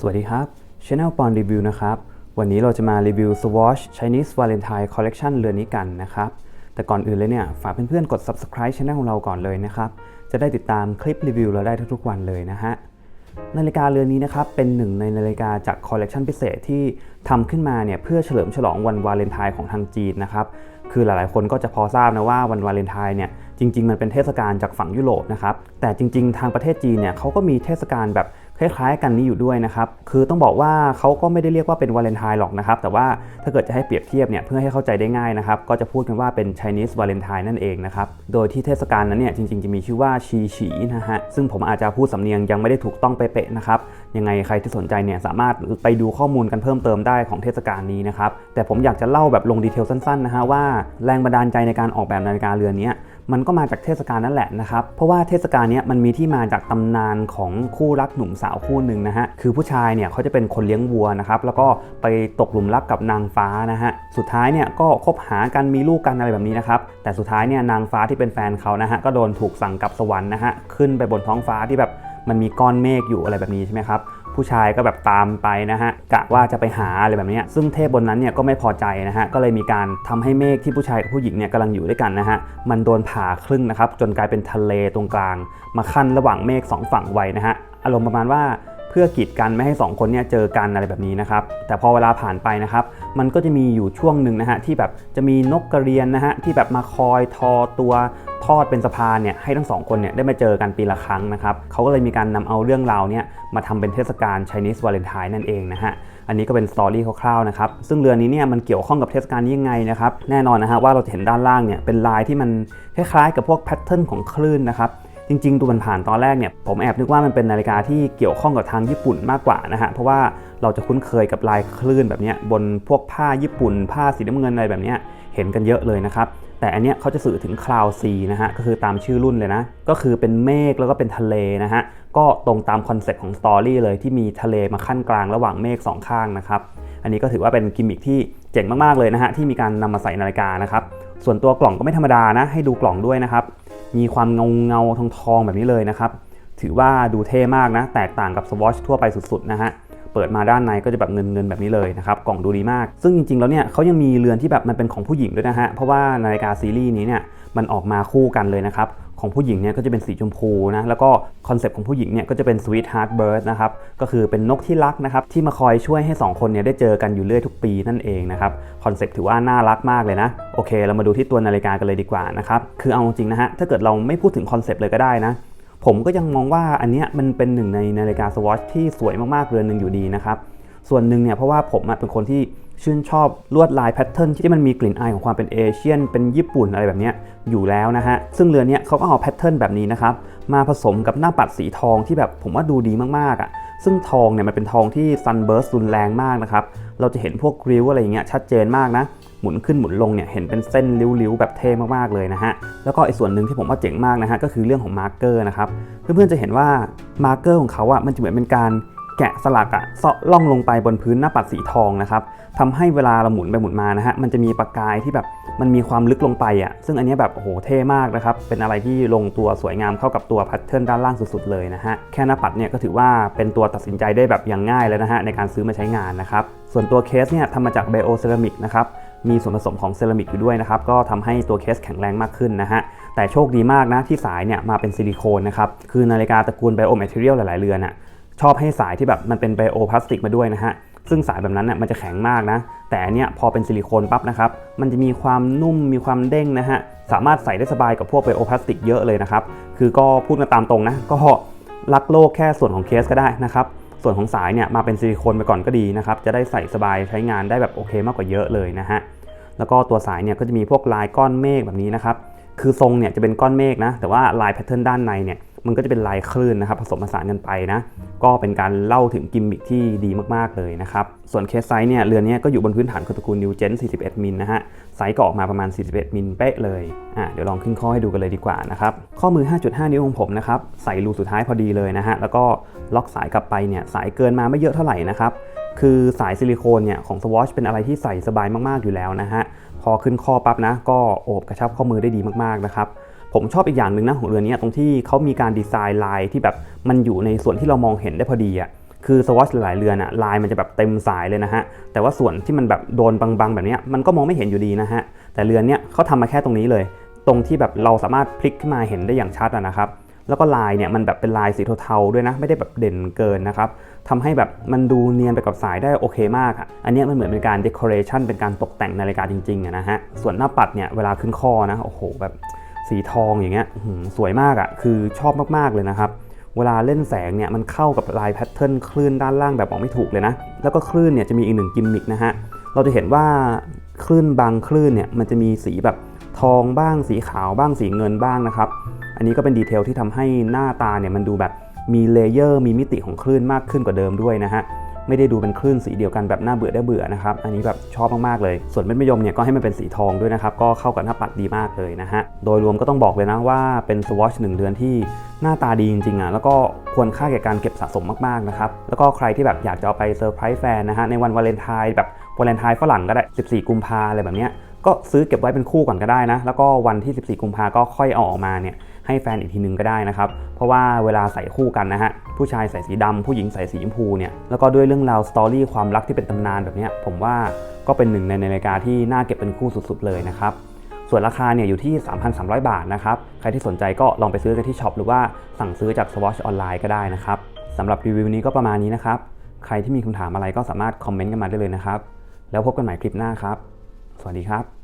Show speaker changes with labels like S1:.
S1: สวัสดีครับ Channel ปอนรีวิวนะครับ วันนี้เราจะมารีวิว Swatch Chinese Valentine Collection เรือนนี้กันนะครับ แต่ก่อนอื่นเลยเนี่ย ฝากเพื่อนๆ กด subscribe Channel ของเราก่อนเลยนะครับ จะได้ติดตามคลิปรีวิวเราได้ทุกๆวันเลยนะฮะ นาฬิกาเรือนนี้นะครับ เป็นหนึ่งในนาฬิกาจากคอลเลกชันพิเศษที่ทำขึ้นมาเนี่ยเพื่อเฉลิมฉลองวันวาเลนไทน์ของทางจีนนะครับ คือหลายๆคนก็จะพอทราบนะว่าวันวาเลนไทน์เนี่ย จริง ๆ มันเป็นเทศกาลจากฝั่งยุโรปนะครับ แต่จริง ๆ ทางประเทศจีนเนี่ยเขาก็มีเทศกาลแบบคล้ายๆกันนี้อยู่ด้วยนะครับ คือต้องบอกว่าเขาก็ไม่ได้เรียกว่าเป็นวาเลนไทน์หรอกนะครับ แต่ว่าถ้าเกิดจะให้เปรียบเทียบเนี่ยเพื่อให้เข้าใจได้ง่ายนะครับ ก็จะพูดกันว่าเป็น Chinese Valentine นั่นเองนะครับ โดยที่เทศกาลนั้นเนี่ยจริงๆ จะมีชื่อว่าชีฉีนะฮะ ซึ่งผมอาจจะพูดสำเนียงยังไม่ได้ถูกต้องเป๊ะๆนะครับ ยังไงใครที่สนใจเนี่ยสามารถไปดูข้อมูลกันเพิ่มเติมได้ของเทศกาลนี้นะครับ แต่ผมอยากจะเล่าแบบลงดีเทลสั้นๆนะฮะว่าแรงบันดาลใจในการออกแบบนาฬิกาเรือนนี้ มันก็มาจากเทศกาลนั่นแหละนะครับ เพราะว่าเทศกาลนี้มันมีที่มาจากตำนานของคู่รักหนุ่มสาวคู่หนึ่งนะฮะ คือผู้ชายเนี่ยเขาจะเป็นคนเลี้ยงวัวนะครับ แล้วก็ไปตกหลุมรักกับนางฟ้านะฮะ สุดท้ายเนี่ยก็คบหากันมีลูกกันอะไรแบบนี้นะครับ แต่สุดท้ายเนี่ยนางฟ้าที่เป็นแฟนเขานะฮะก็โดนถูกสั่งกลับสวรรค์นะฮะ ขึ้นไปบนท้องฟ้าที่แบบ มันมีก้อนเมฆอยู่อะไรแบบนี้ใช่ไหมครับผู้ชายก็แบบตามไปนะฮะกะว่าจะไปหาอะไรแบบนี้ซึ่งเทพบนนั้นเนี่ยก็ไม่พอใจนะฮะก็เลยมีการทำให้เมฆที่ผู้ชายกับผู้หญิงเนี่ยกำลังอยู่ด้วยกันนะฮะมันโดนผ่าครึ่งนะครับจนกลายเป็นทะเลตรงกลาง มาขั้นระหว่างเมฆสองฝั่งไว้นะฮะอารมณ์ประมาณว่า พื่อกีดกันไม่ให้สองคนเนี่ยเจอกันอะไรแบบนี้นะครับ แต่พอเวลาผ่านไปนะครับ มันก็จะมีอยู่ช่วงหนึ่งนะฮะที่แบบจะมีนกกระเรียนนะฮะที่แบบมาคอยทอตัวทอดเป็นสะพานเนี่ยให้ทั้งสองคนเนี่ยได้มาเจอกันปีละครั้งนะครับเขาก็เลยมีการนำเอาเรื่องราวเนี่ยมาทำเป็นเทศกาล Chinese Valentine นั่นเองนะฮะอันนี้ก็เป็นสตอรี่คร่าวๆนะครับซึ่งเรือนนี้เนี่ยมันเกี่ยวข้องกับเทศกาลยังไงนะครับแน่นอนนะฮะว่าเราจะเห็นด้านล่างเนี่ยเป็นลายที่มันคล้ายๆกับพวกแพทเทิร์นของคลื่นนะครับ จริงๆ ดูมันผ่านตอนแรกเนี่ยผมแอบนึกว่ามันเป็นนาฬิกาที่เกี่ยวข้องกับทางญี่ปุ่นมากกว่านะฮะเพราะว่าเราจะคุ้นเคยกับลายคลื่นแบบนี้บนพวกผ้าญี่ปุ่น ผ้าสีน้ำเงินอะไรแบบนี้เห็นกันเยอะเลยนะครับแต่อันเนี้ยเขาจะสื่อถึงคลาวซีนะฮะก็คือตามชื่อรุ่นเลยนะ ก็คือเป็นเมฆแล้วก็เป็นทะเลนะฮะก็ตรงตามคอนเซ็ปต์ของสตอรี่เลยที่มีทะเลมาขั้นกลางระหว่างเมฆสองข้างนะครับอันนี้ก็ถือว่าเป็นกิมมิคที่เจ๋งมากๆเลยนะฮะที่มีการนำมาใส่นาฬิกานะครับส่วนตัวกล่องก็ไม่ธรรมดานะให้ดูกล่องด้วยนะครับ มีความเงาเงาทองทองแบบนี้เลยนะครับ ถือว่าดูเท่มากนะ แตกต่างกับสวอชทั่วไปสุดๆนะฮะเปิดมาด้านในก็จะแบบเงินเงินแบบนี้เลยนะครับ กล่องดูดีมาก ซึ่งจริงๆ แล้วเนี่ยเขายังมีเรือนที่แบบมันเป็นของผู้หญิงด้วยนะฮะ เพราะว่านาฬิกาซีรีส์นี้เนี่ยมันออกมาคู่กันเลยนะครับ ของผู้หญิงเนี่ยก็จะเป็นสีชมพูนะแล้วก็คอนเซปต์ของผู้หญิงเนี่ยก็จะเป็น Sweet Heart Bird นะครับก็คือเป็นนกที่รักนะครับที่มาคอยช่วยให้ 2 คนเนี่ยได้เจอกันอยู่เรื่อยทุกปีนั่นเองนะครับคอนเซปต์ถือว่าน่ารักมากเลยนะโอเค เรามาดูที่ตัวนาฬิกากันเลยดีกว่านะครับคือเอาจริงนะฮะถ้าเกิดเราไม่พูดถึงคอนเซปต์เลยก็ได้นะผมก็ยังมองว่าอันเนี้ยมันเป็นหนึ่งในนาฬิกาสวอชที่สวยมากๆเรือนหนึ่งอยู่ดีนะครับ ส่วนหนึ่งเนี่ยเพราะว่าผมเป็นคนที่ชื่นชอบลวดลายแพทเทิร์นที่มันมีกลิ่นอายของความเป็นเอเชียน เป็นญี่ปุ่นอะไรแบบนี้อยู่แล้วนะฮะ ซึ่งเรือนนี้เขาก็เอาแพทเทิร์นแบบนี้นะครับ มาผสมกับหน้าปัดสีทองที่แบบผมว่าดูดีมากๆอะ ซึ่งทองเนี่ยมันเป็นทองที่ซันเบิร์สรุนแรงมากนะครับ เราจะเห็นพวกริ้วอะไรอย่างเงี้ยชัดเจนมากนะ หมุนขึ้นหมุนลงเนี่ยเห็นเป็นเส้นริ้วๆแบบเท่มากๆเลยนะฮะ แล้วก็อีกส่วนหนึ่งที่ผมว่าเจ๋งมากนะฮะก็คือเรื่องของมาร์กเกอร์นะครับ เพื่อนๆจะเห็นว่ามาร์กเกอร์ของเขาอะมันจะเหมือนเป็นการ แกะสลักอะเซาะล่องลงไปบนพื้นหน้าปัดสีทองนะครับทำให้เวลาเราหมุนไปหมุนมานะฮะมันจะมีประกายที่แบบมันมีความลึกลงไปอะซึ่งอันนี้แบบโอ้โหเท่มากนะครับเป็นอะไรที่ลงตัวสวยงามเข้ากับตัวแพทเทิร์นด้านล่างสุดๆเลยนะฮะแค่หน้าปัดเนี่ยก็ถือว่าเป็นตัวตัดสินใจได้แบบอย่างง่ายเลยนะฮะในการซื้อมาใช้งานนะครับส่วนตัวเคสเนี่ยทำมาจากไบโอเซรามิกนะครับมีส่วนผสมของเซรามิกอยู่ด้วยนะครับก็ทำให้ตัวเคสแข็งแรงมากขึ้นนะฮะแต่โชคดีมากนะที่สายเนี่ยมาเป็นซิลิโคนนะครับคือนาฬิกาตระกูลไบโอแมทเทียลหลายๆเรือนน่ะ ชอบให้สายที่แบบมันเป็นไบโอพลาสติกมาด้วยนะฮะ ซึ่งสายแบบนั้นน่ะมันจะแข็งมากนะ แต่อันเนี้ยพอเป็นซิลิโคนปั๊บนะครับ มันจะมีความนุ่ม มีความเด้งนะฮะ สามารถใส่ได้สบายกับพวกไบโอพลาสติกเยอะเลยนะครับ คือก็พูดกันตามตรงนะ ก็รักโลกแค่ส่วนของเคสก็ได้นะครับ ส่วนของสายเนี่ยมาเป็นซิลิโคนไปก่อนก็ดีนะครับ จะได้ใส่สบายใช้งานได้แบบโอเคมากกว่าเยอะเลยนะฮะ แล้วก็ตัวสายเนี่ยก็จะมีพวกลายก้อนเมฆแบบนี้นะครับ คือทรงเนี่ยจะเป็นก้อนเมฆนะ แต่ว่าลายแพทเทิร์นด้านในเนี่ย มันก็จะเป็นลายคลื่นนะครับผสมผสานกันไปนะก็เป็นการเล่าถึงกิมมิคที่ดีมากๆเลยนะครับส่วนเคสไซส์เนี่ยเรือนนี้ก็อยู่บนพื้นฐานขอตระกูลนิวเจน41 มิลนะฮะไซส์ก็ออกมาประมาณ 41 มิลเป๊ะเลยอะเดี๋ยวลองขึ้นข้อให้ดูกันเลยดีกว่านะครับข้อมือ 5.5 นิ้วของผมนะครับใส่รูสุดท้ายพอดีเลยนะฮะแล้วก็ล็อกสายกลับไปเนี่ยสายเกินมาไม่เยอะเท่าไหร่นะครับคือสายซิลิโคนเนี่ยของ Swatch เป็นอะไรที่ใส่สบายมากๆอยู่แล้วนะฮะพอขึ้นข้อปั๊บนะก็โอบกระชับข้อมือได้ดีมากๆนะครับ ผมชอบอีกอย่างหนึ่งนะของเรือนี้ตรงที่เขามีการดีไซน์ลายที่แบบมันอยู่ในส่วนที่เรามองเห็นได้พอดีอะ่ะคือสวอชหลายเรือนอะลายมันจะแบบเต็มสายเลยนะฮะ แต่ว่าส่วนที่มันแบบโดนบางๆ แบบเนี้ยมันก็มองไม่เห็นอยู่ดีนะฮะ แต่เรือนเนี้ยเขาทำมาแค่ตรงนี้เลย ตรงที่แบบเราสามารถพลิกขึ้นมาเห็นได้อย่างชัดนะครับ แล้วก็ลายเนี่ยมันแบบเป็นลายสีเทาๆด้วยนะ ไม่ได้แบบเด่นเกินนะครับทำให้แบบมันดูเนียนไปกับสายได้โอเคมากอะอันนี้มันเหมือนเป็นการ decoration เป็นการตกแต่งนาฬิกาจริงๆอะนะฮะ ส่วนหน้าปัดเนี่ยเวลาขึ้นขอนะ โอ้โหแบบ สีทองอย่างเงี้ยสวยมากอะคือชอบมากๆเลยนะครับ เวลาเล่นแสงเนี่ยมันเข้ากับลายแพทเทิร์นคลื่นด้านล่างแบบบอกไม่ถูกเลยนะ แล้วก็คลื่นเนี่ยจะมีอีกหนึ่งกิมมิกนะฮะ เราจะเห็นว่าคลื่นบางคลื่นเนี่ยมันจะมีสีแบบทองบ้างสีขาวบ้างสีเงินบ้างนะครับ อันนี้ก็เป็นดีเทลที่ทำให้หน้าตาเนี่ยมันดูแบบมีเลเยอร์มีมิติของคลื่นมากขึ้นกว่าเดิมด้วยนะฮะ ไม่ได้ดูเป็นคลื่นสีเดียวกันแบบน่าเบื่อได้เบื่อนะครับ อันนี้แบบชอบมากๆเลย ส่วนเม็ดมะยมเนี่ยก็ให้มันเป็นสีทองด้วยนะครับ ก็เข้ากับหน้าปัดดีมากเลยนะฮะ โดยรวมก็ต้องบอกเลยนะว่าเป็นสวอชหนึ่งเดือนที่หน้าตาดีจริงๆอะแล้วก็ควรค่าแก่การเก็บสะสมมากๆนะครับ แล้วก็ใครที่แบบอยากจะเอาไปเซอร์ไพรส์แฟนนะฮะในวันวาเลนไทน์แบบวาเลนไทน์ฝรั่งก็ได้ 14 กุมภาอะไรแบบเนี้ย ก็ซื้อเก็บไว้เป็นคู่ก่อนก็ได้นะ แล้วก็วันที่ 14 กุมภาก็ค่อยเอาออกมาเนี่ยให้แฟนอีกทีนึงก็ได้นะครับ เพราะว่าเวลาใส่คู่กันนะฮะ ผู้ชายใส่สีดำผู้หญิงใส่สีชมพูเนี่ย แล้วก็ด้วยเรื่องราวสตอรี่ความรักที่เป็นตำนานแบบนี้ผมว่าก็เป็นหนึ่งในนาฬิกาที่น่าเก็บเป็นคู่สุดๆเลยนะครับ ส่วนราคาเนี่ยอยู่ที่ 3,300 บาทนะครับ ใครที่สนใจก็ลองไปซื้อกันที่ช็อปหรือว่าสั่งซื้อจาก Swatch ออนไลน์ก็ได้นะครับสำหรับรีวิวนี้ก็ประมาณนี้นะครับ ใครที่มีคำถามอะไรก็สามารถคอมเมนต์กันมาได้เลยนะครับ แล้วพบกันใหม่คลิปหน้าครับ สวัสดีครับ